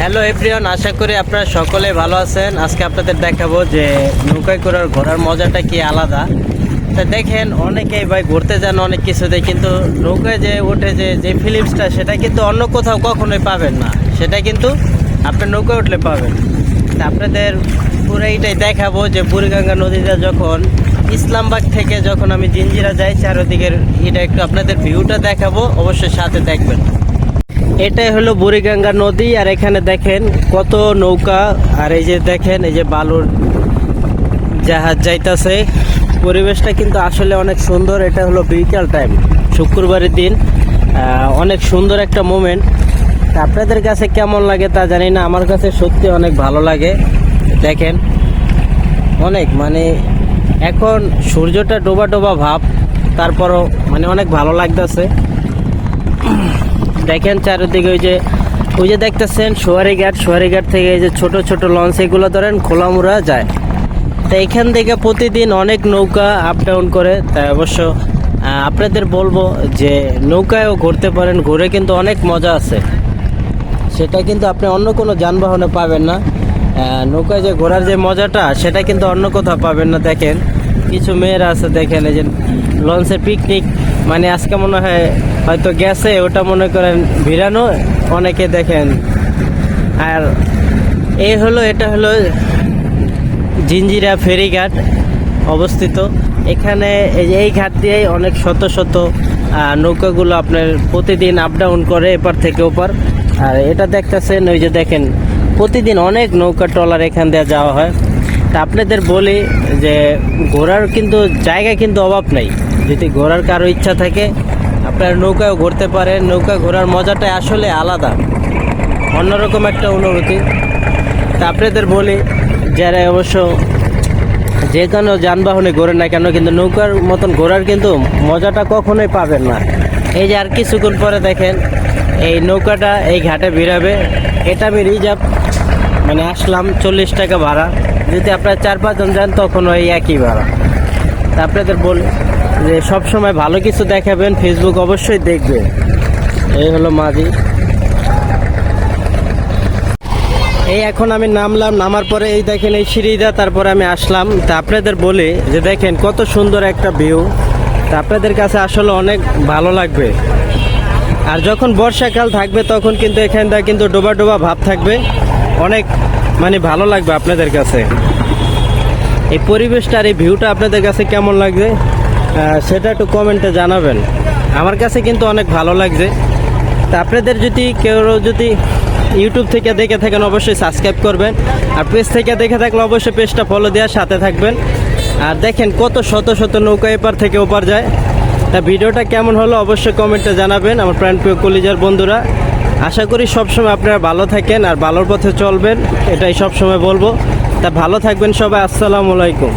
Hello everyone, আশা করি আপনারা সকলে ভালো আছেন। আজকে আপনাদের দেখাবো যে নৌকায় করে ঘোরার মজাটা কি আলাদা। তা দেখেন, অনেকেই ভাই ঘুরতে যান অনেক কিছুতে, কিন্তু নৌকায় যে ওঠে যে যে ফিলিপসটা সেটা কিন্তু অন্য কোথাও কখনোই পাবেন না। সেটা কিন্তু আপনি নৌকায় উঠলে পাবেন। তা আপনাদের পুরো এইটাই দেখাবো যে বুড়িগঙ্গা নদীটা যখন ইসলামবাগ থেকে যখন আমি জিঞ্জিরা যাই, চারোদিকের এটা একটু আপনাদের ভিউটা দেখাবো। অবশ্যই সাথে দেখবেন। এটাই হলো বুড়িগঙ্গা নদী, আর এখানে দেখেন কত নৌকা, আর এই যে দেখেন, এই যে বালুর জাহাজ যাইতাছে। পরিবেশটা কিন্তু আসলে অনেক সুন্দর, এটা হলো বিকাল টাইম, শুক্রবারের দিন। অনেক সুন্দর একটা মোমেন্ট। আপনাদের কাছে কেমন লাগে তা জানি না, আমার কাছে সত্যি অনেক ভালো লাগে। দেখেন, অনেক মানে এখন সূর্যটা ডোবা ডোবা ভাব, তারপরও মানে অনেক ভালো লাগতেছে। দেখেন চারিদিকে ওই যে ওই যে দেখতেছেন সোয়ারি ঘাট সোয়ারি ঘাট থেকে এই যে ছোট ছোট লঞ্চ, এগুলো ধরেন খোলামুড়া যায়। তো এখান থেকে প্রতিদিন অনেক নৌকা আপ ডাউন করে, তাই অবশ্য আপনাদের বলব যে নৌকায়ও ঘুরতে পারেন, ঘুরে কিন্তু অনেক মজা আছে। সেটা কিন্তু আপনি অন্য কোনো যানবাহনে পাবেন না। নৌকায় যে ঘোরার যে মজাটা, সেটা কিন্তু অন্য কোথাও পাবেন না, দেখেন। কিছু মেয়েরা আছে, দেখেন, এই যে লঞ্চে পিকনিক মানে আজকে মনে হয় হয়তো গেছে, ওটা মনে করেন ভিড়ানো, অনেকে দেখেন। আর এই হলো, এটা হলো জিঞ্জিরা ফেরিঘাট অবস্থিত। এখানে এই ঘাট দিয়েই অনেক শত শত নৌকাগুলো আপনার প্রতিদিন আপ ডাউন করে এপার থেকে ওপার। আর এটা দেখতেছেন, ওই যে দেখেন, প্রতিদিন অনেক নৌকা ট্রলার এখান দিয়ে যাওয়া হয়। তা আপনাদের বলি যে, ঘোরার কিন্তু জায়গা কিন্তু অভাব নেই। যদি ঘোরার কারও ইচ্ছা থাকে, আপনার নৌকায় ঘুরতে পারেন। নৌকা ঘোরার মজাটা আসলে আলাদা, অন্যরকম একটা অনুভূতি। তা আপনাদের বলি, যারা অবশ্য যে কোনো যানবাহনে ঘোরেন না কেন, কিন্তু নৌকার মতন ঘোরার কিন্তু মজাটা কখনোই পাবেন না। এই যে আর কিছুক্ষণ পরে দেখেন, এই নৌকাটা এই ঘাটে বেরাবে। এটা আমি রিজার্ভ মানে আসলাম চল্লিশ টাকা ভাড়া। যদি আপনারা চার পাঁচজন যান, তখন ওই একই ভাড়া। তা আপনাদের বলি যে সব সময় ভালো কিছু দেখাবেন ফেসবুক অবশ্যই দেখবে। এই হলো মাঝি। এই এখন আমি নামলাম, নামার পরে এই দেখেন এই সিঁড়িটা, তারপরে আমি আসলাম। তা আপনাদের বলি যে দেখেন কত সুন্দর একটা ভিউ তা আপনাদের কাছে আসলে অনেক ভালো লাগবে। আর যখন বর্ষাকাল থাকবে, তখন কিন্তু এখানটা কিন্তু ডোবা ডোবা ভাব থাকবে। অনেক মানে ভালো লাগবে আপনাদের কাছে। এই পরিবেশটা আর এই ভিউটা আপনাদের কাছে কেমন লাগবে? সেটা একটু কমেন্টে জানাবেন। আমার কাছে কিন্তু অনেক ভালো লাগছে। তা আপনাদের যদি কেউ যদি ইউটিউব থেকে দেখে থাকেন, অবশ্যই সাবস্ক্রাইব করবেন। আর পেজ থেকে দেখে থাকলে অবশ্যই পেজটা ফলো দেওয়ার সাথে থাকবেন। আর দেখেন কত শত শত নৌকা এপার থেকে ওপার যায়। তা ভিডিওটা কেমন হলো অবশ্যই কমেন্টে জানাবেন, আমার প্রাণ প্রিয় কলিজার বন্ধুরা। আশা করি সবসময় আপনারা ভালো থাকেন আর ভালোর পথে চলবেন, এটাই সবসময় বলব। তা ভালো থাকবেন সবাই, আসসালামু আলাইকুম।